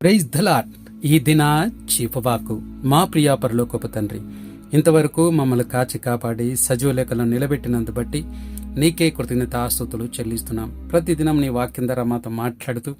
Praise ధలాట్ ఈ దిన చీపవాకు మా ప్రియా పరలోకపు తండ్రి ఇంతవరకు మమ్మల్ని కాచి కాపాడి సజీవ లేఖలను నిలబెట్టినందు బట్టి నీకే కృతజ్ఞత ఆస్తుతులు చెల్లిస్తున్నాం. ప్రతిదినం నీ వాక్యం ద్వారా మాతో మాట్లాడుతూ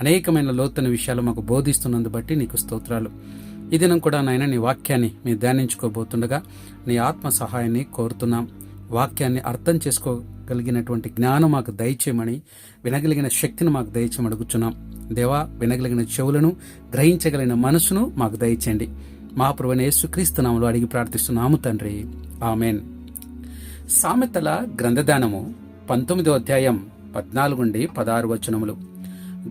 అనేకమైన లోతైన విషయాలు మాకు బోధిస్తున్నందు బట్టి నీకు స్తోత్రాలు. ఈ దినం కూడా నాయన నీ వాక్యాన్ని మేము ధ్యానించుకోబోతుండగా నీ ఆత్మ సహాయాన్ని కోరుతున్నాం. వాక్యాన్ని అర్థం చేసుకోగలిగినటువంటి జ్ఞానం మాకు దయచేయమని వినగలిగిన శక్తిని మాకు దయచేయమని అడుగుచున్నాం. దేవా వినగలిగిన చెవులను గ్రహించగలిగిన మనసును మాకు దయచేయండి. మా ప్రభువైన యేసుక్రీస్తునాములు అడిగి ప్రార్థిస్తున్నాము తండ్రి. ఆమెన్. సామెతల గ్రంథదానము పంతొమ్మిదో అధ్యాయం పద్నాలుగు నుండి పదహారు వచనములు.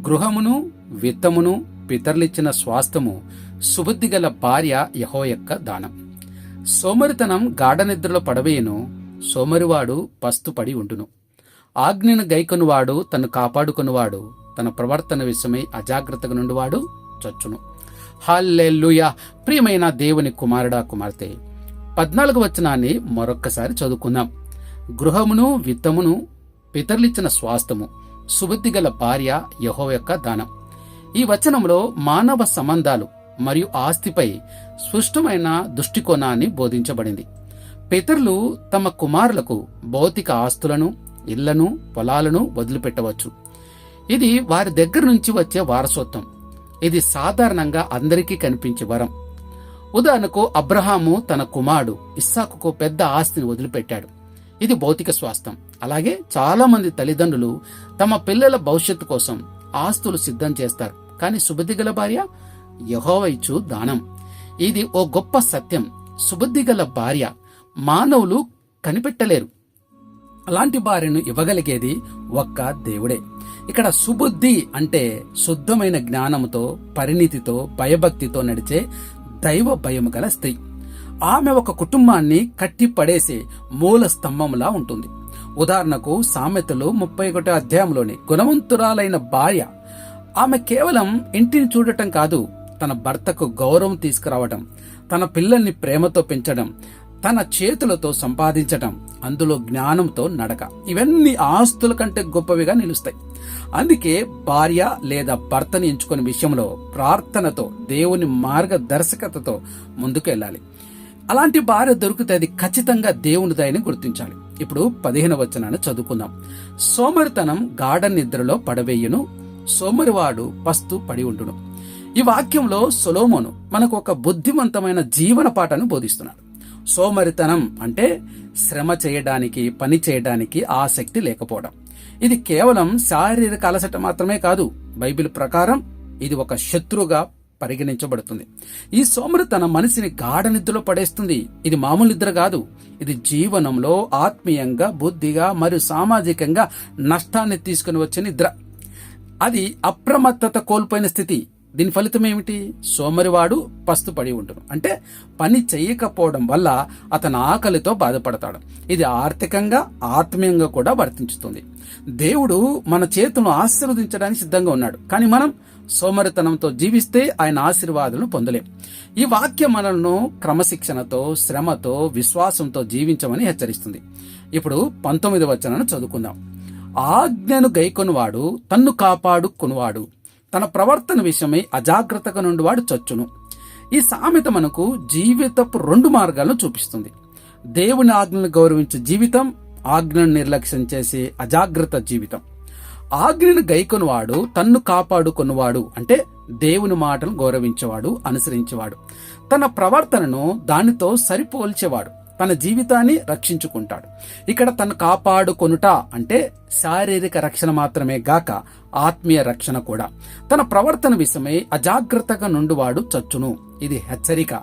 గృహమును విత్తమును పితరులిచ్చిన స్వాస్థము సుబుద్ధి గల భార్య యహో యొక్క దానం. సోమరితనం గాఢనిద్రలో పడవేయును సోమరివాడు పస్తుపడి ఉండును. ఆజ్ఞను గైకొనివాడు తను కాపాడుకునివాడు. తన ప్రవర్తన విషయమై అజాగ్రత్తగా నుండివాడు చచ్చును. హల్లెలూయా! ప్రియమైన దేవుని కుమారుడా కుమార్తె! పద్నాలుగు వచనాన్ని మరొక్కసారి చదువుకుందాం. గృహమును విత్తమును పితరులిచ్చిన స్వాస్థము సుబుద్ధి గల భార్య యహో యొక్క దానం. ఈ వచనంలో మానవ సంబంధాలు మరియు ఆస్తిపై స్పష్టమైన దృష్టికోణాన్ని బోధించబడింది. పితరులు తమ కుమారులకు భౌతిక ఆస్తులను ఇళ్ళను పొలాలను వదిలిపెట్టవచ్చు. ఇది వారి దగ్గర నుంచి వచ్చే వారసత్వం. ఇది సాధారణంగా అందరికీ కనిపించే వరం. ఉదాహరణకు అబ్రహాము తన కుమారుడు ఇస్సాకుకు పెద్ద ఆస్తిని వదిలిపెట్టాడు. ఇది భౌతిక స్వాస్థ్యం. అలాగే చాలా మంది తల్లిదండ్రులు తమ పిల్లల భవిష్యత్తు కోసం ఆస్తులు సిద్ధం చేస్తారు. కానీ సుబుద్ధి గల భార్య యహోవ ఇచ్చు దానం. ఇది ఓ గొప్ప సత్యం. సుబుద్ధి గల భార్య మానవులు కనిపెట్టలేరు. అలాంటి భార్యను ఇవ్వగలిగేది ఒక్క దేవుడే. ఇక్కడ సుబుద్ధి అంటే శుద్ధమైన జ్ఞానముతో పరిణితితో భయభక్తితో నడిచే దైవ భయము గల స్త్రీ. ఆమె ఒక కుటుంబాన్ని కట్టి పడేసే మూల స్తంభంలా ఉంటుంది. ఉదాహరణకు సామెతలు ముప్పై ఒకటో అధ్యాయంలోని గుణవంతురాలైన భార్య ఆమె కేవలం ఇంటిని చూడటం కాదు తన భర్తకు గౌరవం తీసుకురావడం తన పిల్లల్ని ప్రేమతో పెంచడం తన చేతులతో సంపాదించటం అందులో జ్ఞానంతో నడక. ఇవన్నీ ఆస్తుల కంటే గొప్పవిగా నిలుస్తాయి. అందుకే భార్య లేదా భర్తను ఎంచుకునే విషయంలో ప్రార్థనతో దేవుని మార్గదర్శకతతో ముందుకు వెళ్ళాలి అలాంటి భార్య దొరికితే అది ఖచ్చితంగా దేవునిదయని గుర్తించాలి. ఇప్పుడు పదిహేను వచనాన్ని చదువుకుందాం. సోమరితనం గాఢ నిద్రలో పడవేయును సోమరివాడు పస్తు పడి ఉండును. ఈ వాక్యంలో సొలోమోను మనకు ఒక బుద్ధిమంతమైన జీవన పాఠను బోధిస్తున్నాడు. సోమరితనం అంటే శ్రమ చేయడానికి పని చేయడానికి ఆసక్తి లేకపోవడం. ఇది కేవలం శారీరక అలసట మాత్రమే కాదు బైబిల్ ప్రకారం ఇది ఒక శత్రుగా పరిగణించబడుతుంది. ఈ సోమరితనం మనిషిని గాఢ నిద్రలో పడేస్తుంది. ఇది మామూలు నిద్ర కాదు ఇది జీవనంలో ఆత్మీయంగా బుద్ధిగా మరియు సామాజికంగా నష్టాన్ని తీసుకుని వచ్చే నిద్ర. అది అప్రమత్తత కోల్పోయిన స్థితి. దీని ఫలితం ఏమిటి? సోమరివాడు పస్తుపడి ఉంటాడు అంటే పని చేయకపోవడం వల్ల అతను ఆకలితో బాధపడతాడు. ఇది ఆర్థికంగా ఆత్మీయంగా కూడా వర్తించుతుంది. దేవుడు మన చేతులను ఆశీర్వదించడానికి సిద్ధంగా ఉన్నాడు. కానీ మనం సోమరితనంతో జీవిస్తే ఆయన ఆశీర్వాదాలను పొందలేం. ఈ వాక్యం మనల్ని క్రమశిక్షణతో శ్రమతో విశ్వాసంతో జీవించమని హెచ్చరిస్తుంది. ఇప్పుడు పంతొమ్మిది వచనాన్ని చదువుకుందాం. ఆజ్ఞను గైకొనివాడు తన్ను కాపాడుకునివాడు. తన ప్రవర్తన విషయమై అజాగ్రత్తగా నుండి వాడు చచ్చును. ఈ సామెత మనకు జీవితపు రెండు మార్గాలను చూపిస్తుంది. దేవుని ఆజ్ఞను గౌరవించే జీవితం ఆజ్ఞను నిర్లక్ష్యం చేసే అజాగ్రత్త జీవితం. ఆజ్ఞను గైకొనివాడు తన్ను కాపాడుకున్నవాడు అంటే దేవుని మాటను గౌరవించేవాడు అనుసరించేవాడు. తన ప్రవర్తనను దానితో సరిపోల్చేవాడు. తన జీవితాన్ని రక్షించుకుంటాడు. ఇక్కడ తను కాపాడుకొనుట అంటే శారీరక రక్షణ మాత్రమే గాక ఆత్మీయ రక్షణ కూడా. తన ప్రవర్తన విషయమై అజాగ్రత్తగా నుండివాడు చచ్చును. ఇది హెచ్చరిక.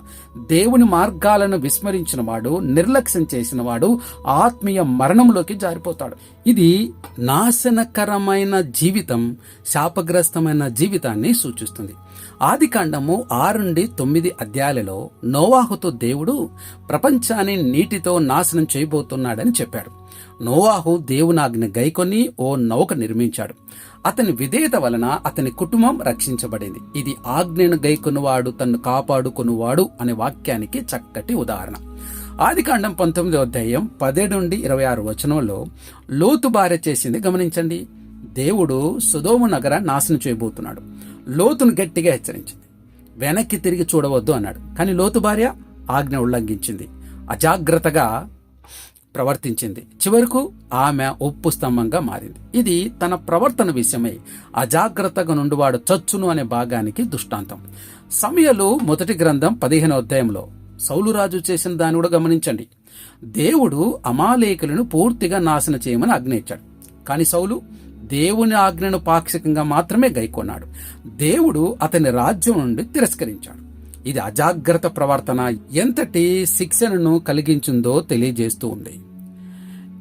దేవుని మార్గాలను విస్మరించిన వాడు నిర్లక్ష్యం చేసిన వాడు ఆత్మీయ మరణంలోకి జారిపోతాడు. ఇది నాశనకరమైన జీవితం శాపగ్రస్తమైన జీవితాన్ని సూచిస్తుంది. ఆది కాండము ఆరు నుండి తొమ్మిది అధ్యాయాలలో నోవాహుతో దేవుడు ప్రపంచాన్ని నీటితో నాశనం చేయబోతున్నాడని చెప్పాడు. నోవాహు దేవునాజ్ఞ గైకొని ఓ నౌక నిర్మించాడు. అతని విధేయత వలన అతని కుటుంబం రక్షించబడింది. ఇది ఆజ్ఞను గైకొనువాడు తన్ను కాపాడుకునువాడు అనే వాక్యానికి చక్కటి ఉదాహరణ. ఆదికాండం పంతొమ్మిదో అధ్యాయం పదిహేడు నుండి ఇరవై ఆరు వచనంలో లోతు భార్య చేసింది గమనించండి. దేవుడు సుధోము నగర నాశనం చేయబోతున్నాడు. లోతును గట్టిగా హెచ్చరించింది. వెనక్కి తిరిగి చూడవద్దు అన్నాడు. కానీ లోతు భార్య ఆజ్ఞ ఉల్లంఘించింది. అజాగ్రత్తగా ప్రవర్తించింది. చివరకు ఆమె ఉప్పు స్తంభంగా మారింది. ఇది తన ప్రవర్తన విషయమై. అజాగ్రత్తగా నుండివాడు చచ్చును అనే భాగానికి దృష్టాంతం. సమయలు మొదటి గ్రంథం పదిహేను అధ్యాయంలో సౌలురాజు చేసిన దాన్ని కూడా గమనించండి. దేవుడు అమాలేకులను పూర్తిగా నాశనం చేయమని ఆజ్ఞ ఇచ్చాడు. కానీ సౌలు దేవుని ఆజ్ఞను పాక్షికంగా మాత్రమే గైకొన్నాడు. దేవుడు అతని రాజ్యం నుండి తిరస్కరించాడు. ఇది అజాగ్రత్త ప్రవర్తన ఎంతటి శిక్షణను కలిగించిందో తెలియజేస్తూ ఉంది.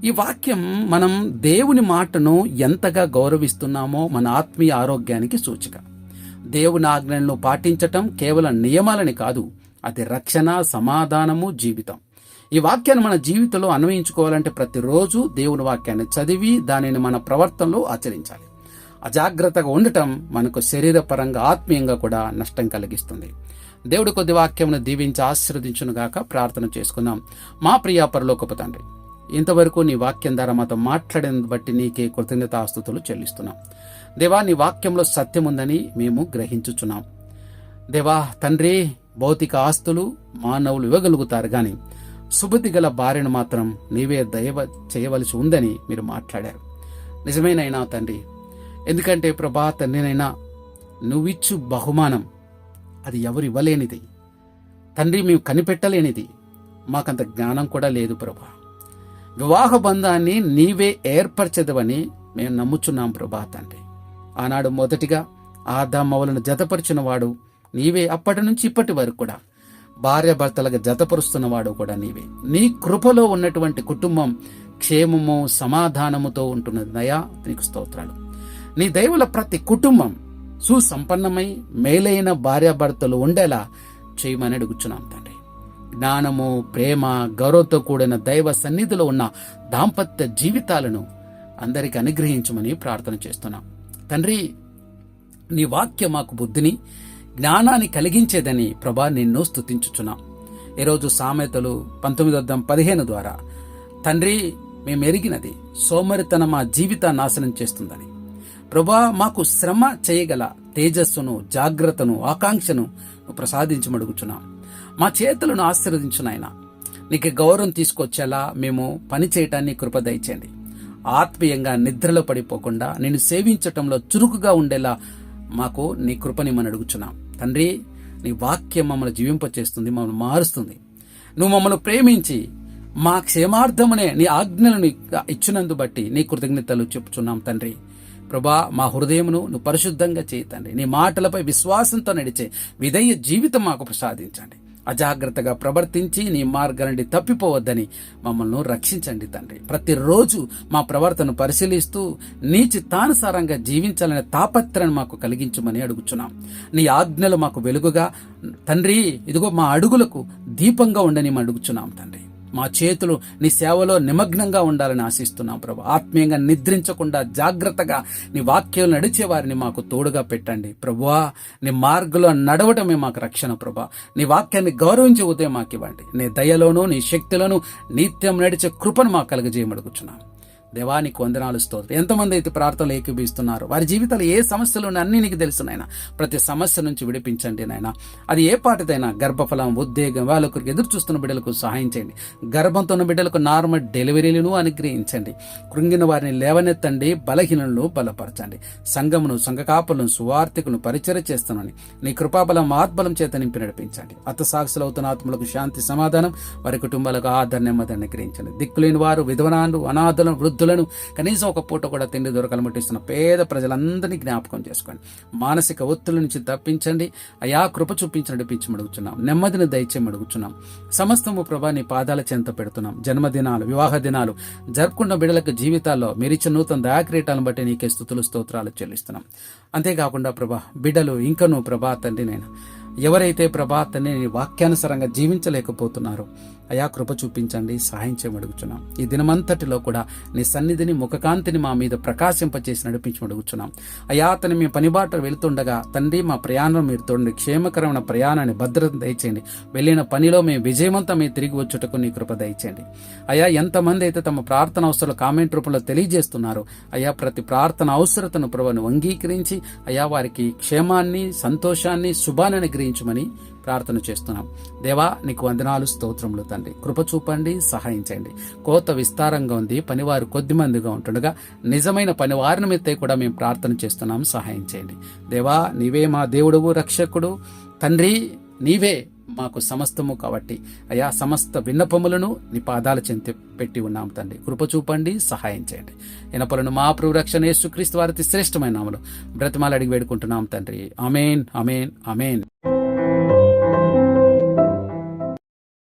ఈ వాక్యం మనం దేవుని మాటను ఎంతగా గౌరవిస్తున్నామో మన ఆత్మీయ ఆరోగ్యానికి సూచిక. దేవుని ఆజ్ఞలను పాటించటం కేవలం నియమాలని కాదు అది రక్షణ సమాధానము జీవితం. ఈ వాక్యాన్ని మన జీవితంలో అన్వయించుకోవాలంటే ప్రతిరోజు దేవుని వాక్యాన్ని చదివి దానిని మన ప్రవర్తనలో ఆచరించాలి. అజాగ్రత్తగా ఉండటం మనకు శరీరపరంగా ఆత్మీయంగా కూడా నష్టం కలిగిస్తుంది. దేవుడు కొద్ది వాక్యమును దీవించి ఆశీర్వదించునుగాక ప్రార్థన చేసుకుందాం. మా ప్రియా పరలోకపు తండ్రి ఇంతవరకు నీ వాక్యం ద్వారా మాతో మాట్లాడిన బట్టి నీకే కృతజ్ఞతాస్తుతులు చెల్లిస్తున్నాం. దేవా నీ వాక్యంలో సత్యం ఉందని మేము గ్రహించుచున్నాం. దేవా తండ్రి భౌతిక ఆస్తులు మానవులు ఇవ్వగలుగుతారు కానీ సుబుద్ధి గల భార్యను మాత్రం నీవే దయవ చేయవలసి ఉందని మీరు మాట్లాడారు. నిజమేనైనా తండ్రి ఎందుకంటే ప్రభా తండ్రినైనా నువ్విచ్చు బహుమానం అది ఎవరు ఇవ్వలేనిది. తండ్రి మేము కనిపెట్టలేనిది. మాకంత జ్ఞానం కూడా లేదు ప్రభా. వివాహ బంధాన్ని నీవే ఏర్పరచదవని మేము నమ్ముచున్నాం ప్రభా తండ్రి. ఆనాడు మొదటిగా ఆదామవులను జతపరిచిన వాడు నీవే అప్పటి నుంచి ఇప్పటి వరకు కూడా భార్యభర్తలకు జతపరుస్తున్నవాడు కూడా నీవే. నీ కృపలో ఉన్నటువంటి కుటుంబం క్షేమము సమాధానముతో ఉంటున్నది. దయా నీకు స్తోత్రాలు. నీ దైవుల ప్రతి కుటుంబం సుసంపన్నమై మేలైన భార్యాభర్తలు ఉండేలా చేయమని అడుగుచున్నాం తండ్రి. జ్ఞానము ప్రేమ గౌరవంతో కూడిన దైవ సన్నిధిలో ఉన్న దాంపత్య జీవితాలను అందరికి అనుగ్రహించమని ప్రార్థన చేస్తున్నాం. తండ్రి నీ వాక్యం మాకు బుద్ధిని జ్ఞానాన్ని కలిగించేదని ప్రభా నిన్ను స్తుతించుచున్నాం. ఈరోజు సామెతలు పంతొమ్మిది పదిహేను ద్వారా తండ్రి మేము ఎరిగినది సోమరితనం మా జీవిత నాశనం చేస్తుందని. ప్రభా మాకు శ్రమ చేయగల తేజస్సును జాగ్రత్తను ఆకాంక్షను ప్రసాదించమడుగుచున్నాం. మా చేతులను ఆశీర్వదించునాయన నీకు గౌరవం తీసుకొచ్చేలా మేము పని చేయటాన్ని కృప ఆత్మీయంగా నిద్రలో పడిపోకుండా నేను సేవించటంలో చురుకుగా ఉండేలా మాకు నీ కృపని మనం అడుగుచున్నాం. తండ్రి నీ వాక్యం మమ్మల్ని జీవింపచేస్తుంది మమ్మల్ని మారుస్తుంది. నువ్వు మమ్మల్ని ప్రేమించి మా క్షేమార్థమనే నీ ఆజ్ఞలను ఇచ్చినందు బట్టి నీ కృతజ్ఞతలు చెప్పుచున్నాం తండ్రి. ప్రభా మా హృదయమును నువ్వు పరిశుద్ధంగా చేయి తండ్రి. నీ మాటలపై విశ్వాసంతో నడిచే విధేయ జీవితం మాకు ప్రసాదించండి. అజాగ్రత్తగా ప్రవర్తించి నీ మార్గాన్ని తప్పిపోవద్దని మమ్మల్ని రక్షించండి తండ్రి. ప్రతిరోజు మా ప్రవర్తన పరిశీలిస్తూ నీ చిత్తానుసారంగా జీవించాలనే తాపత్రను మాకు కలిగించమని అడుగుచున్నాం. నీ ఆజ్ఞలు మాకు వెలుగుగా. తండ్రి ఇదిగో మా అడుగులకు దీపంగా ఉండని అడుగుచున్నాం తండ్రి. మా చేతులు నీ సేవలో నిమగ్నంగా ఉండాలని ఆశిస్తున్నాం ప్రభు. ఆత్మీయంగా నిద్రించకుండా జాగ్రత్తగా నీ వాక్యాలు నడిచే వారిని మాకు తోడుగా పెట్టండి. ప్రభువా నీ మార్గంలో నడవటమే మాకు రక్షణ ప్రభా. నీ వాక్యాన్ని గౌరవించే ఉదయం మాకు ఇవ్వండి. నీ దయలోనూ నీ శక్తిలోనూ నిత్యం నడిచే కృపను మాకు కలగజేయమడుగుచున్నాం. దేవానికి వందనాలు స్తోత్రం. ఎంతమంది అయితే ప్రార్థనలు ఏకీభిస్తున్నారు వారి జీవితాలు ఏ సమస్యలు అన్నీ నీకు తెలుసు నాయన. ప్రతి సమస్య నుంచి విడిపించండి నాయన. అది ఏ పాటిదైనా గర్భఫలం ఉద్వేగం వాళ్ళకు ఎదురు చూస్తున్న బిడ్డలకు సహాయం చేయండి. గర్భంతో ఉన్న బిడ్డలకు నార్మల్ డెలివరీలను అనుగ్రహించండి. కృంగిన వారిని లేవనెత్తండి బలహీనలను బలపరచండి. సంఘమును సంఘకాపులను సువార్థికులను పరిచయ చేస్తానని నీ కృపాబలం ఆత్మలం చేత నింపి నడిపించండి. అత్త సాక్షులు అవుతున్న ఆత్మలకు శాంతి సమాధానం వారి కుటుంబాలకు ఆదరణ నెమ్మది అనుగ్రహించండి. దిక్కులేని వారు విధవనాలు అనాథలను వృద్ధులను కనీసం ఒక పూట కూడా తిండి దొరకలమటిస్తున్న పేద ప్రజలందరినీ జ్ఞాపకం చేసుకోండి. మానసిక ఒత్తుల నుంచి తప్పించండి. అయా కృప చూపించి నడిపించి అడుగుతున్నాం నెమ్మదిని దయచేయం అడుగుతున్నాం సమస్తము ప్రభా నీ పాదాల చెంత పెడుతున్నాం. జన్మదినాలు వివాహ దినాలు జరుపుకున్న బిడ్డలకు జీవితాల్లో మీరిచ్చిన నూతన దయాక్రీటాలను బట్టి నీకే స్థుతులు స్తోత్రాలు చెల్లిస్తున్నాం. అంతేకాకుండా ప్రభా బిడ్డలు ఇంకనూ ప్రభా తండ్రి నేను ఎవరైతే ప్రభా తండ్రి వాక్యానుసారంగా జీవించలేకపోతున్నారో అయా కృప చూపించండి సహాయం చేయమడుగుచున్నాం ఈ దినమంతటిలో కూడా నీ సన్నిధిని ముఖకాంతిని మా మీద ప్రకాశింపచేసి నడిపించమడుగుచున్నాం అయా అతని మీ పనిబాట వెళ్తుండగా తండ్రి మా ప్రయాణం మీరు తోండి క్షేమకరమైన ప్రయాణాన్ని భద్రత దయచేయండి. వెళ్ళిన పనిలో మేము విజయవంతం మేము తిరిగి వచ్చుటకు నీ కృప దయచేయండి. అయా ఎంతమంది అయితే తమ ప్రార్థన అవసరాలు కామెంట్ రూపంలో తెలియజేస్తున్నారో అయా ప్రతి ప్రార్థన అవసరతను ప్రభును అంగీకరించి అయా వారికి క్షేమాన్ని సంతోషాన్ని శుభాన్ని గ్రహించమని ప్రార్థన చేస్తున్నాం. దేవా నీకు వందనాలు స్తోత్రములు తండ్రి. కృప చూపండి సహాయించండి కోత విస్తారంగా ఉంది పనివారు కొద్ది మందిగా ఉంటుండగా నిజమైన పనివారిని మీద కూడా మేము ప్రార్థన చేస్తున్నాం సహాయం చేయండి. దేవా నీవే మా దేవుడువు రక్షకుడు. తండ్రి నీవే మాకు సమస్తము కాబట్టి అయా సమస్త విన్నపములను నీ పాదాల చెంత పెట్టి ఉన్నాం తండ్రి. కృప చూపండి సహాయం చేయండి. ఇనపలను మా ప్రభురక్షణ యేసుక్రీస్తు వారి శ్రేష్టమైన నామలు బ్రతిమాలు అడిగి వేడుకుంటున్నాం తండ్రి. అమేన్ అమేన్ అమేన్